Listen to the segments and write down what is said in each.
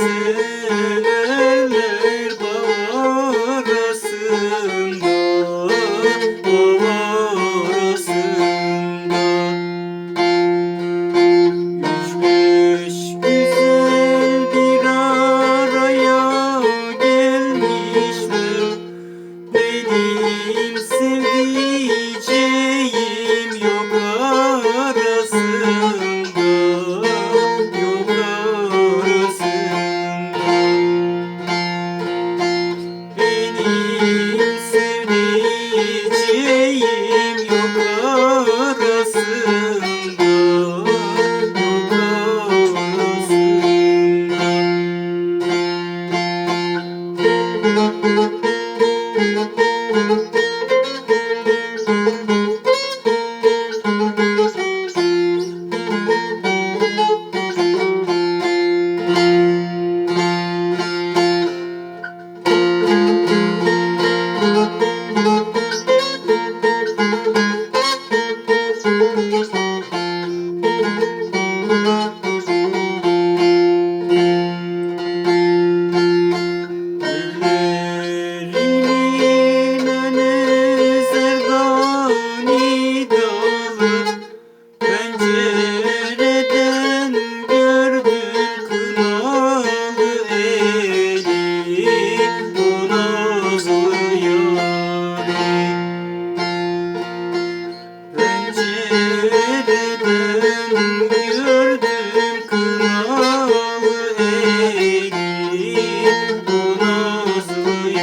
severler bağrasında bağrasında Üç beş güzel bir araya gelmişler. Benim sevdiceğim yok arasında.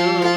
Thank you.